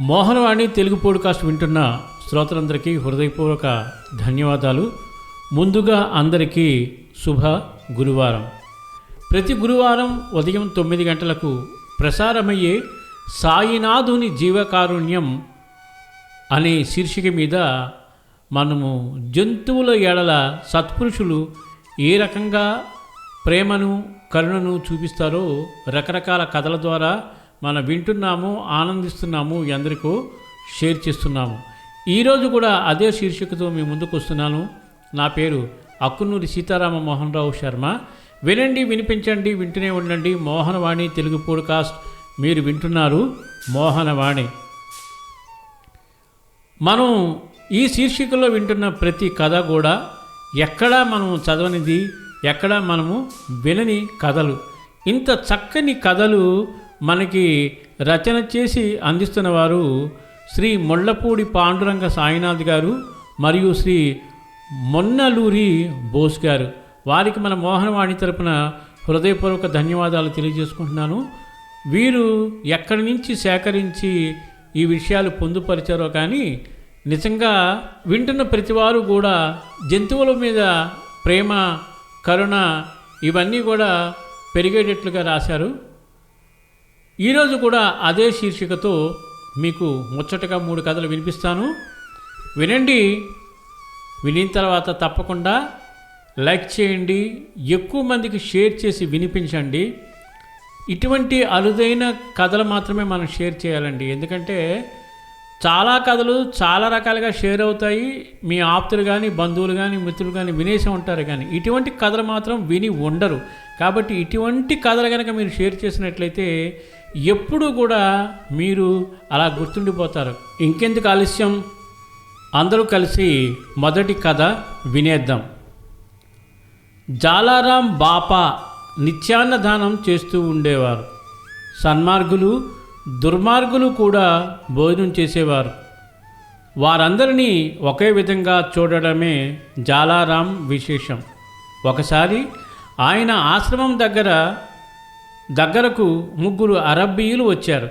Mohanavani Telugu podcast వింటున్న శ్రోతలందరికీ హృదయపూర్వక ధన్యవాదాలు. ముందుగా అందరికీ శుభ గురువారం. ప్రతి గురువారం ఉదయం తొమ్మిది గంటలకు ప్రసారమయ్యే సాయినాథుని జీవకారుణ్యం అనే శీర్షిక మీద మనము జంతువుల ఏడల సత్పురుషులు ఏ రకంగా ప్రేమను కరుణను చూపిస్తారో రకరకాల కథల ద్వారా మనం వింటున్నాము ఆనందిస్తున్నాము ఎందరికో షేర్ చేస్తున్నాము. ఈరోజు కూడా అదే శీర్షికతో మీ ముందుకు వస్తున్నాను. నా పేరు అక్కునూరి సీతారామ మోహన్ రావు శర్మ. వినండి వినిపించండి వింటూనే ఉండండి. మోహనవాణి తెలుగు పోడ్కాస్ట్. మీరు వింటున్నారు మోహనవాణి. మనం ఈ శీర్షికలో వింటున్న ప్రతి కథ కూడా ఎక్కడా మనం చదవనిది ఎక్కడా మనము వినని కథలు. ఇంత చక్కని కథలు మనకి రచన చేసి అందిస్తున్న వారు శ్రీ మొళ్ళపూడి పాండురంగ సాయినాథ్ గారు మరియు శ్రీ మొన్నలూరి బోస్ గారు. వారికి మన మోహనవాణి తరపున హృదయపూర్వక ధన్యవాదాలు తెలియజేసుకుంటున్నాను. వీరు ఎక్కడి నుంచి సేకరించి ఈ విషయాలు పొందుపరిచారో కానీ నిజంగా వింటున్న ప్రతివారు కూడా జంతువుల మీద ప్రేమ కరుణ ఇవన్నీ కూడా పెరిగేటట్లుగా రాశారు. ఈరోజు కూడా అదే శీర్షికతో మీకు ముచ్చటగా మూడు కథలు వినిపిస్తాను. వినండి వినిన తర్వాత తప్పకుండా లైక్ చేయండి ఎక్కువ మందికి షేర్ చేసి వినిపించండి. ఇటువంటి అరుదైన కథలు మాత్రమే మనం షేర్ చేయాలండి. ఎందుకంటే చాలా కథలు చాలా రకాలుగా షేర్ అవుతాయి. మీ ఆప్తులు కానీ బంధువులు కానీ మిత్రులు కానీ వినేసి ఉంటారు కానీ ఇటువంటి కథలు మాత్రం విని ఉండరు. కాబట్టి ఇటువంటి కథలు కనుక మీరు షేర్ చేసినట్లయితే ఎప్పుడూ కూడా మీరు అలా గుర్తుండిపోతారు. ఇంకెందుకు ఆలస్యం? అందరూ కలిసి మొదటి కథ వినేద్దాం. జాలారాం బాపా నిత్యాన్నదానం చేస్తూ ఉండేవారు. సన్మార్గులు దుర్మార్గులు కూడా భోజనం చేసేవారు. వారందరినీ ఒకే విధంగా చూడడమే జాలారాం విశేషం. ఒకసారి ఆయన ఆశ్రమం దగ్గర దగ్గరకు ముగ్గురు అరబ్బీయులు వచ్చారు.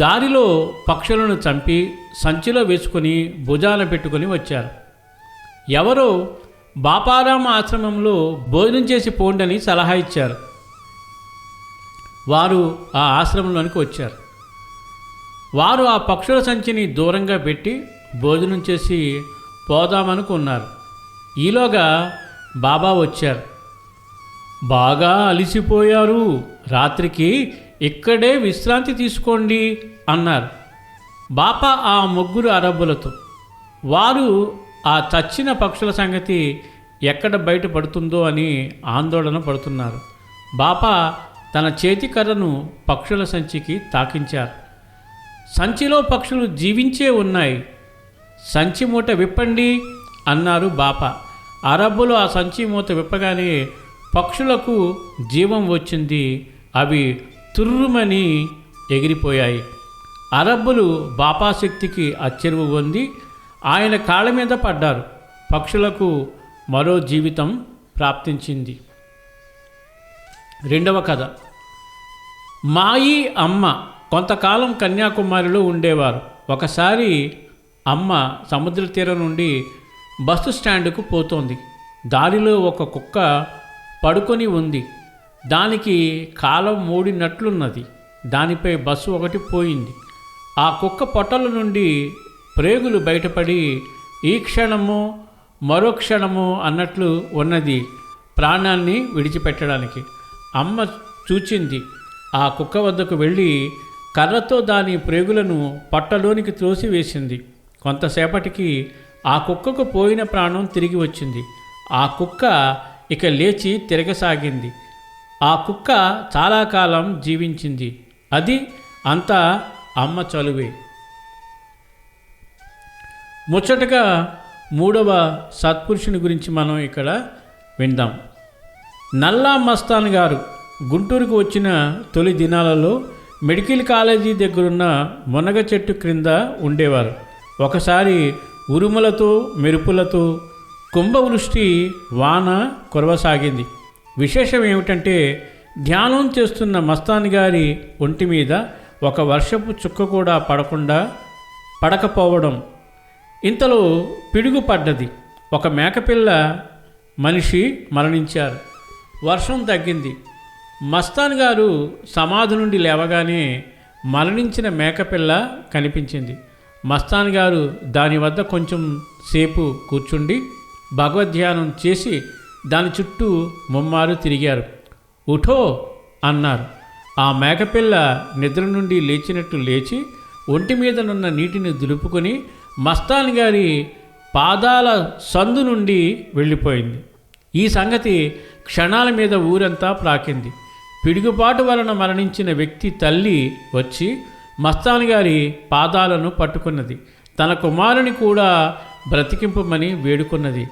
దారిలో పక్షులను చంపి సంచిలో వేసుకొని భుజాన పెట్టుకొని వచ్చారు. ఎవరో బాపారాం ఆశ్రమంలో భోజనం చేసి పోండని సలహా ఇచ్చారు. వారు ఆ ఆశ్రమంలోనికి వచ్చారు. వారు ఆ పక్షుల సంచిని దూరంగా పెట్టి భోజనం చేసి పోదామనుకున్నారు. ఈలోగా బాబా వచ్చారు. బాగా అలిసిపోయారు. రాత్రికి ఇక్కడే విశ్రాంతి తీసుకోండి అన్నారు. బాప ఆ ముగ్గురు అరబ్బులతో. వారు ఆ చచ్చిన పక్షుల సంగతి ఎక్కడ బయటపడుతుందో అని ఆందోళన పడుతున్నారు. బాపా తన చేతి కర్రను పక్షుల సంచికి తాకించారు. సంచిలో పక్షులు జీవించే ఉన్నాయి. సంచి మూట విప్పండి అన్నారు బాప. అరబ్బులు ఆ సంచి మూత విప్పగానే పక్షులకు జీవం వచ్చింది. అవి తుర్రుమని ఎగిరిపోయాయి. అరబ్బులు బాపాశక్తికి అచ్చెరువు పొంది ఆయన కాళ్ళ మీద పడ్డారు. పక్షులకు మరో జీవితం ప్రాప్తించింది. రెండవ కథ. మాయి అమ్మ కొంతకాలం కన్యాకుమారిలో ఉండేవారు. ఒకసారి అమ్మ సముద్ర తీరం నుండి బస్సు స్టాండ్కు పోతోంది. దారిలో ఒక కుక్క పడుకొని ఉంది. దానికి కాలం మూడినట్లున్నది. దానిపై బస్సు ఒకటి పోయింది. ఆ కుక్క పొట్టల నుండి ప్రేగులు బయటపడి ఈ క్షణము మరో క్షణము అన్నట్లు ఉన్నది ప్రాణాన్ని విడిచిపెట్టడానికి. అమ్మ చూచింది. ఆ కుక్క వద్దకు వెళ్ళి కర్రతో దాని ప్రేగులను పట్టలోనికి త్రోసివేసింది. కొంతసేపటికి ఆ కుక్కకు పోయిన ప్రాణం తిరిగి వచ్చింది. ఆ కుక్క ఇక లేచి తిరగసాగింది. ఆ కుక్క చాలా కాలం జీవించింది. అది అంతా అమ్మ చలువే ముచ్చటగా మూడవ సత్పురుషుని గురించి మనం ఇక్కడ విందాం. నల్లా మస్తాన్ గారు గుంటూరుకు వచ్చిన తొలి దినాలలో మెడికల్ కాలేజీ దగ్గరున్న మునగ చెట్టు క్రింద ఉండేవారు. ఒకసారి ఉరుములతో మెరుపులతో కుంభవృష్టి వాన కురవసాగింది. విశేషం ఏమిటంటే ధ్యానం చేస్తున్న మస్తాన్ గారి ఒంటి మీద ఒక వర్షపు చుక్క కూడా పడకుండా పడకపోవడం ఇంతలో పిడుగు పడ్డది ఒక మేకపిల్ల మనిషి మరణించారు. వర్షం తగ్గింది. మస్తాన్ గారు సమాధి నుండి లేవగానే మరణించిన మేకపిల్ల కనిపించింది. మస్తాన్ గారు దాని వద్ద కొంచెం సేపు కూర్చుండి భగవద్ధ్యానం చేసి దాని చుట్టూ ముమ్మారు తిరిగారు. ఉఠో అన్నారు. ఆ మేకపిల్ల నిద్ర నుండి లేచినట్టు లేచి ఒంటి మీదనున్న నీటిని దులుపుకొని మస్తాన్ గారి పాదాల సందు నుండి వెళ్ళిపోయింది. ఈ సంగతి క్షణాల మీద ఊరంతా ప్రాకింది. పిడుగుపాటు వలన మరణించిన వ్యక్తి తల్లి వచ్చి మస్తాన్ గారి పాదాలను పట్టుకున్నది. తన కుమారుని కూడా బ్రతికింపమని వేడుకున్నది.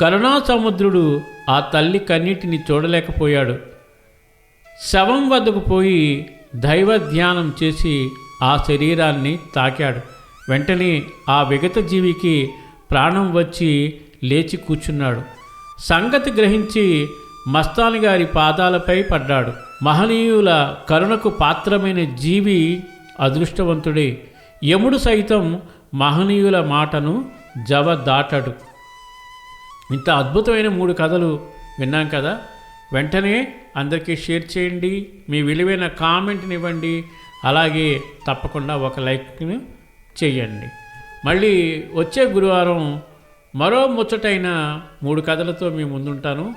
కరుణా సముద్రుడు ఆ తల్లి కన్నీటిని చూడలేకపోయాడు. శవం వద్దకు పోయి దైవ ధ్యానం చేసి ఆ శరీరాన్ని తాకాడు. వెంటనే ఆ విగత జీవికి ప్రాణం వచ్చి లేచి కూర్చున్నాడు. సంగతి గ్రహించి మస్తాని గారి పాదాలపై పడ్డాడు. మహనీయుల కరుణకు పాత్రమైన జీవి అదృష్టవంతుడే. యముడు సైతం మహనీయుల మాటను జవ దాటడు ఇంత అద్భుతమైన మూడు కథలు విన్నాం కదా? వెంటనే అందరికీ షేర్ చేయండి మీ విలువైన కామెంట్ని ఇవ్వండి అలాగే తప్పకుండా ఒక లైక్ని చేయండి. మళ్ళీ వచ్చే గురువారం మరో ముచ్చటైన మూడు కథలతో మీ ముందుంటాను.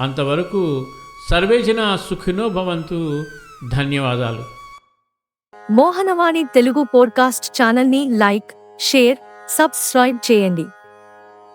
అంతవరకు సర్వేజన సుఖినో భవంతు. ధన్యవాదాలు. మోహనవాణి తెలుగు పోడ్కాస్ట్ ఛానల్ని లైక్ షేర్ సబ్స్క్రైబ్ చేయండి.